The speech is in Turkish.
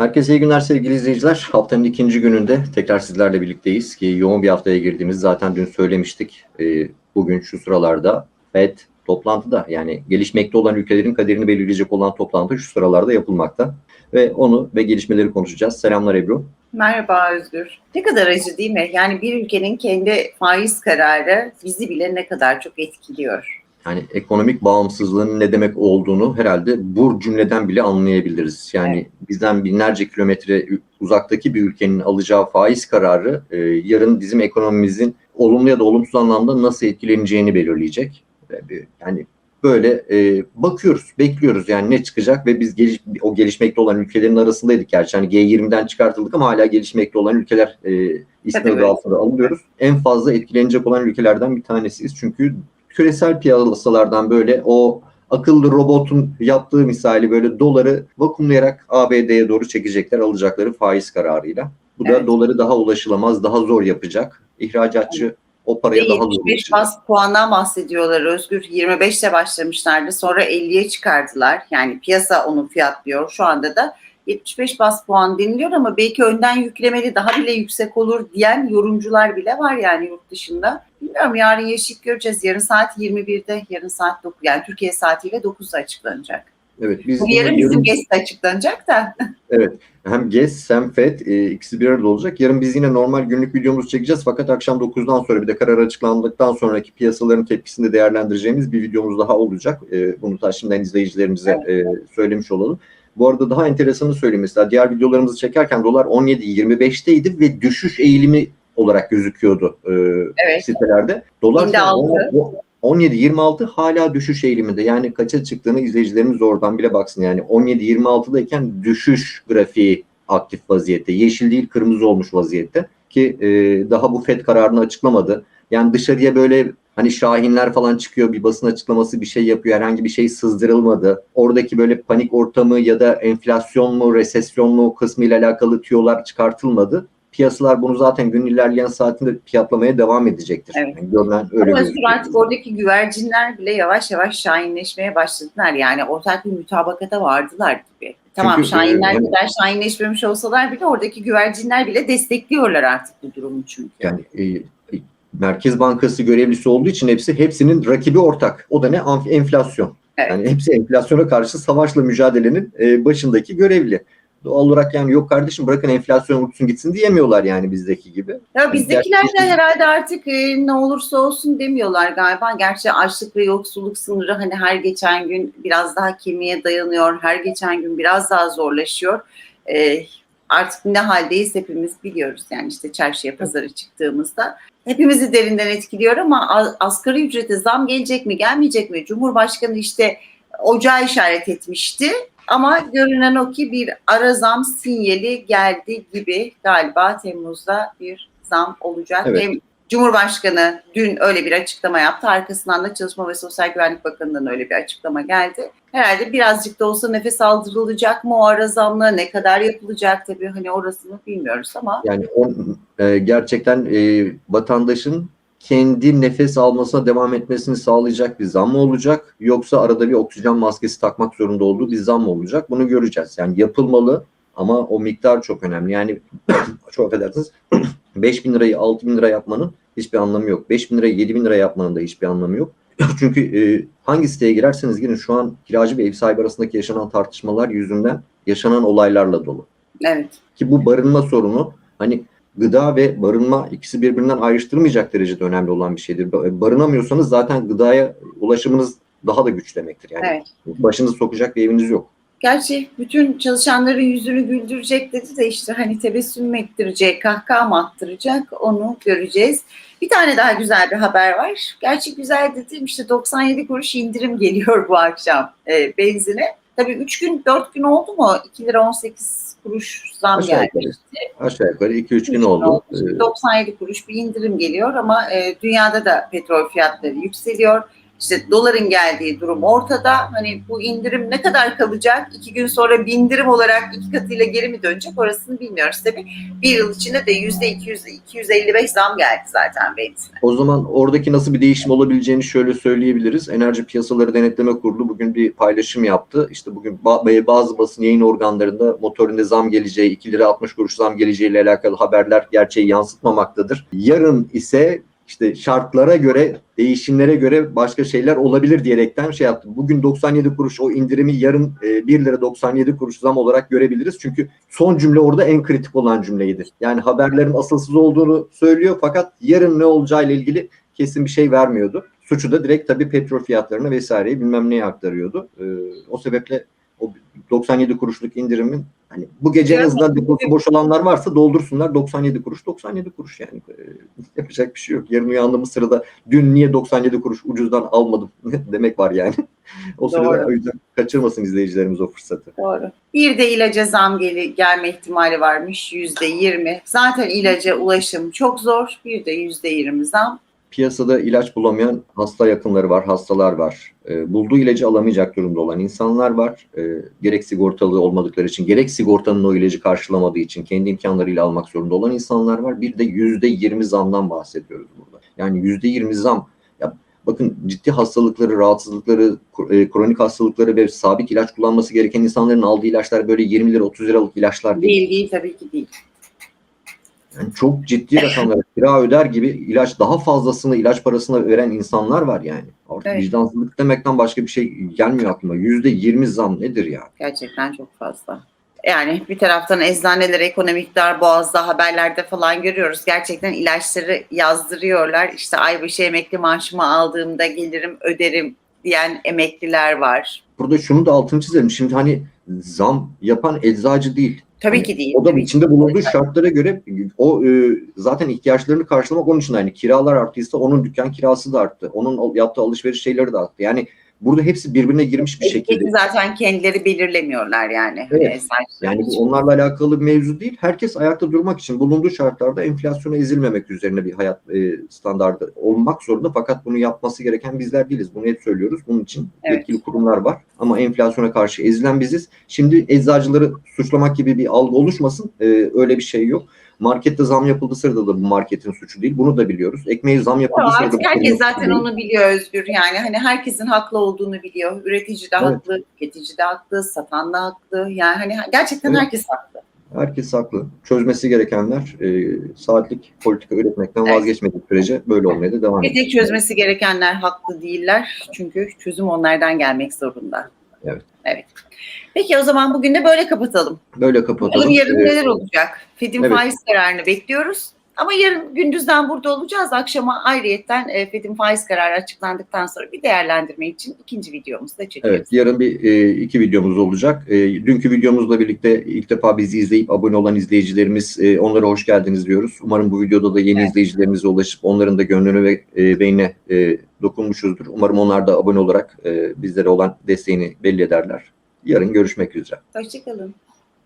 Herkese iyi günler sevgili izleyiciler. Haftanın ikinci gününde tekrar sizlerle birlikteyiz ki yoğun bir haftaya girdiğimiz zaten dün söylemiştik. Ee, bugün şu sıralarda FED toplantıda yani gelişmekte olan ülkelerin kaderini belirleyecek olan toplantı şu sıralarda yapılmakta. Ve onu ve gelişmeleri konuşacağız. Selamlar Ebru. Merhaba Özgür. Ne kadar acı değil mi? Yani bir ülkenin kendi faiz kararı bizi bile ne kadar çok etkiliyor. Yani ekonomik bağımsızlığın ne demek olduğunu herhalde bu cümleden bile anlayabiliriz. Yani Evet. bizden binlerce kilometre uzaktaki bir ülkenin alacağı faiz kararı e, yarın bizim ekonomimizin olumlu ya da olumsuz anlamda nasıl etkileneceğini belirleyecek. Yani böyle e, bakıyoruz, bekliyoruz yani ne çıkacak ve biz geliş, o gelişmekte olan ülkelerin arasındaydık gerçi. Hani G20'den çıkartıldık ama hala gelişmekte olan ülkeler e, ismi adı altında alınıyoruz. En fazla etkilenecek olan ülkelerden bir tanesiyiz. Çünkü küresel piyasalardan böyle o akıllı robotun yaptığı misali böyle doları vakumlayarak ABD'ye doğru çekecekler alacakları faiz kararıyla. Bu da Evet. doları daha ulaşılamaz, daha zor yapacak. İhracatçı o paraya Ve daha zor 75 ulaşacak. bas puandan bahsediyorlar Özgür. 25'te başlamışlardı. Sonra 50'ye çıkardılar. Yani piyasa onu fiyatlıyor. Şu anda da 75 bas puan deniliyor ama belki önden yüklemeli daha bile yüksek olur diyen yorumcular bile var yani yurt dışında. Bilmiyorum yarın yeşil göreceğiz. Yarın saat 21'de, yarın saat 9 yani Türkiye saatiyle 9'da açıklanacak. Evet, biz Bu yarın bizim yarın- GES'te açıklanacak da. Evet. Hem GES hem FED e, ikisi bir arada olacak. Yarın biz yine normal günlük videomuzu çekeceğiz. Fakat akşam 9'dan sonra bir de karar açıklandıktan sonraki piyasaların tepkisini de değerlendireceğimiz bir videomuz daha olacak. E, bunu da şimdiden izleyicilerimize e, söylemiş olalım. Bu arada daha enteresanı söyleyeyim. Mesela diğer videolarımızı çekerken dolar 17.25'teydi ve düşüş eğilimi olarak gözüküyordu e, Evet. sitelerde. Dolar Binde şu an altı. on- 17-26 hala düşüş eğiliminde. Yani kaça çıktığını izleyicilerimiz oradan bile baksın. Yani 17-26'dayken düşüş grafiği aktif vaziyette. Yeşil değil kırmızı olmuş vaziyette. Ki e, daha bu FED kararını açıklamadı. Yani dışarıya böyle hani şahinler falan çıkıyor bir basın açıklaması bir şey yapıyor. Herhangi bir şey sızdırılmadı. Oradaki böyle panik ortamı ya da enflasyon mu resesyon mu kısmı ile alakalı tüyolar çıkartılmadı. Piyasalar bunu zaten gün ilerleyen saatinde fiyatlamaya devam edecektir. Evet. Yani görünen öyle Ama gözüküyor. artık oradaki güvercinler bile yavaş yavaş şahinleşmeye başladılar. Yani ortak bir mütabakata vardılar gibi. Tamam Çünkü, şahinler e, hem- kadar şahinleşmemiş olsalar bile oradaki güvercinler bile destekliyorlar artık bu durumu çünkü. Yani e, e, Merkez Bankası görevlisi olduğu için hepsi hepsinin rakibi ortak. O da ne? Enflasyon. Evet. Yani hepsi enflasyona karşı savaşla mücadelenin e, başındaki görevli. Doğal olarak yani yok kardeşim bırakın enflasyon uçsun gitsin diyemiyorlar yani bizdeki gibi. Ya bizdekiler de herhalde artık e, ne olursa olsun demiyorlar galiba. Gerçi açlık ve yoksulluk sınırı hani her geçen gün biraz daha kemiğe dayanıyor. Her geçen gün biraz daha zorlaşıyor. E, artık ne haldeyiz hepimiz biliyoruz. Yani işte çarşıya pazara çıktığımızda hepimizi derinden etkiliyor ama asgari ücrete zam gelecek mi gelmeyecek mi? Cumhurbaşkanı işte ocağı işaret etmişti. Ama görünen o ki bir ara zam sinyali geldi gibi galiba Temmuz'da bir zam olacak. Evet. Hem Cumhurbaşkanı dün öyle bir açıklama yaptı. Arkasından da Çalışma ve Sosyal Güvenlik Bakanı'ndan öyle bir açıklama geldi. Herhalde birazcık da olsa nefes aldırılacak mı o ara zamla? Ne kadar yapılacak tabii hani orasını bilmiyoruz ama Yani o, e, gerçekten e, vatandaşın kendi nefes almasına devam etmesini sağlayacak bir zam mı olacak? Yoksa arada bir oksijen maskesi takmak zorunda olduğu bir zam mı olacak? Bunu göreceğiz. Yani yapılmalı ama o miktar çok önemli. Yani çok affedersiniz 5 bin lirayı 6 bin lira yapmanın hiçbir anlamı yok. 5 bin lirayı 7 bin lira yapmanın da hiçbir anlamı yok. Çünkü e, hangi siteye girerseniz girin şu an kiracı ve ev sahibi arasındaki yaşanan tartışmalar yüzünden yaşanan olaylarla dolu. evet. Ki bu barınma sorunu hani gıda ve barınma ikisi birbirinden ayrıştırmayacak derecede önemli olan bir şeydir. Ba- Barınamıyorsanız zaten gıdaya ulaşımınız daha da güç demektir. Yani Evet. başınızı sokacak bir eviniz yok. Gerçi bütün çalışanların yüzünü güldürecek dedi de işte hani tebessüm ettirecek, kahkaha mı attıracak onu göreceğiz. Bir tane daha güzel bir haber var. Gerçi güzel dediğim işte 97 kuruş indirim geliyor bu akşam e, benzine. Tabii 3 gün 4 gün oldu mu 2 lira 18 kuruş zam Aşağı yukarı. gelmişti. Aşağı yukarı 2-3 gün oldu. Şimdi Ee, 97 kuruş bir indirim geliyor ama e, dünyada da petrol fiyatları yükseliyor. İşte doların geldiği durum ortada. Hani bu indirim ne kadar kalacak? İki gün sonra bindirim olarak iki katıyla geri mi dönecek? Orasını bilmiyoruz tabii. Bir yıl içinde de yüzde 200, 255 zam geldi zaten benzine. O zaman oradaki nasıl bir değişim olabileceğini şöyle söyleyebiliriz. Enerji Piyasaları Denetleme Kurulu bugün bir paylaşım yaptı. İşte bugün ba- bazı basın yayın organlarında motorinde zam geleceği, 2 lira 60 kuruş zam geleceğiyle alakalı haberler gerçeği yansıtmamaktadır. Yarın ise işte şartlara göre, değişimlere göre başka şeyler olabilir diyerekten şey yaptım. Bugün 97 kuruş o indirimi yarın e, 1 lira 97 kuruş zam olarak görebiliriz. Çünkü son cümle orada en kritik olan cümleydi. Yani haberlerin asılsız olduğunu söylüyor fakat yarın ne olacağıyla ilgili kesin bir şey vermiyordu. Suçu da direkt tabii petrol fiyatlarına vesaireyi bilmem neye aktarıyordu. Ee, o sebeple o 97 kuruşluk indirimin hani bu gece en azından deposu boş olanlar varsa doldursunlar 97 kuruş 97 kuruş yani Ee, yapacak bir şey yok. Yarın uyandığımız sırada dün niye 97 kuruş ucuzdan almadım demek var yani. o sırada Doğru. o yüzden kaçırmasın izleyicilerimiz o fırsatı. Doğru. Bir de ilaca zam geli, gelme ihtimali varmış yüzde yirmi. Zaten ilaca ulaşım çok zor. Bir de yüzde yirmi zam. Piyasada ilaç bulamayan hasta yakınları var, hastalar var. E, bulduğu ilacı alamayacak durumda olan insanlar var. E, gerek sigortalı olmadıkları için, gerek sigortanın o ilacı karşılamadığı için kendi imkanlarıyla almak zorunda olan insanlar var. Bir de yüzde yirmi zamdan bahsediyoruz burada. Yani yüzde yirmi zam. Ya bakın ciddi hastalıkları, rahatsızlıkları, e, kronik hastalıkları ve sabit ilaç kullanması gereken insanların aldığı ilaçlar böyle 20 lira 30 liralık ilaçlar değil. Değil değil tabii ki değil. Yani çok ciddi rakamlara kira öder gibi ilaç daha fazlasını ilaç parasına veren insanlar var yani. Artık Evet. vicdansızlık demekten başka bir şey gelmiyor aklıma. Yüzde yirmi zam nedir ya? Gerçekten çok fazla. Yani bir taraftan eczaneler ekonomik dar boğazda haberlerde falan görüyoruz. Gerçekten ilaçları yazdırıyorlar. İşte aybaşı emekli maaşımı aldığımda gelirim öderim diyen emekliler var. Burada şunu da altını çizelim. Şimdi hani zam yapan eczacı değil. Tabii Hani ki değil. O da tabii içinde bulunduğu şartlara göre o e, zaten ihtiyaçlarını karşılamak onun için aynı. Kiralar arttıysa onun dükkan kirası da arttı. Onun yaptığı alışveriş şeyleri de arttı. Yani burada hepsi birbirine girmiş bir şekilde. Zaten kendileri belirlemiyorlar yani. Evet. Eczacılar Yani bu onlarla alakalı bir mevzu değil. Herkes ayakta durmak için bulunduğu şartlarda enflasyona ezilmemek üzerine bir hayat e, standardı olmak zorunda. Fakat bunu yapması gereken bizler değiliz. Bunu hep söylüyoruz. Bunun için Evet. yetkili kurumlar var. Ama enflasyona karşı ezilen biziz. Şimdi eczacıları suçlamak gibi bir algı oluşmasın. E, öyle bir şey yok. Markette zam yapıldığı sırada da bu marketin suçu değil. Bunu da biliyoruz. Ekmeğe zam yapıldığı Ama sırada artık herkes zaten değil. onu biliyor Özgür. Yani hani herkesin haklı olduğunu biliyor. Üretici de Evet. haklı, tüketici de haklı, satan da haklı. Yani hani gerçekten Evet. herkes haklı. Herkes haklı. Çözmesi gerekenler e, saatlik politika üretmekten Evet. vazgeçmediği sürece böyle olmaya da devam Bir edecek. tek çözmesi gerekenler haklı değiller. Çünkü çözüm onlardan gelmek zorunda. Evet. Evet. Peki o zaman bugün de böyle kapatalım. Böyle Bakalım kapatalım. yarın E, neler olacak? Fed'in evet. faiz kararını bekliyoruz. Ama yarın gündüzden burada olacağız. Akşama ayrıyetten e, Fed'in faiz kararı açıklandıktan sonra bir değerlendirme için ikinci videomuzu da çekeceğiz. Evet, yarın bir e, iki videomuz olacak. E, dünkü videomuzla birlikte ilk defa bizi izleyip abone olan izleyicilerimiz, e, onlara hoş geldiniz diyoruz. Umarım bu videoda da yeni Evet. izleyicilerimize ulaşıp onların da gönlünü ve e, beynine e, dokunmuşuzdur. Umarım onlar da abone olarak e, bizlere olan desteğini belli ederler. Yarın görüşmek üzere. Hoşçakalın.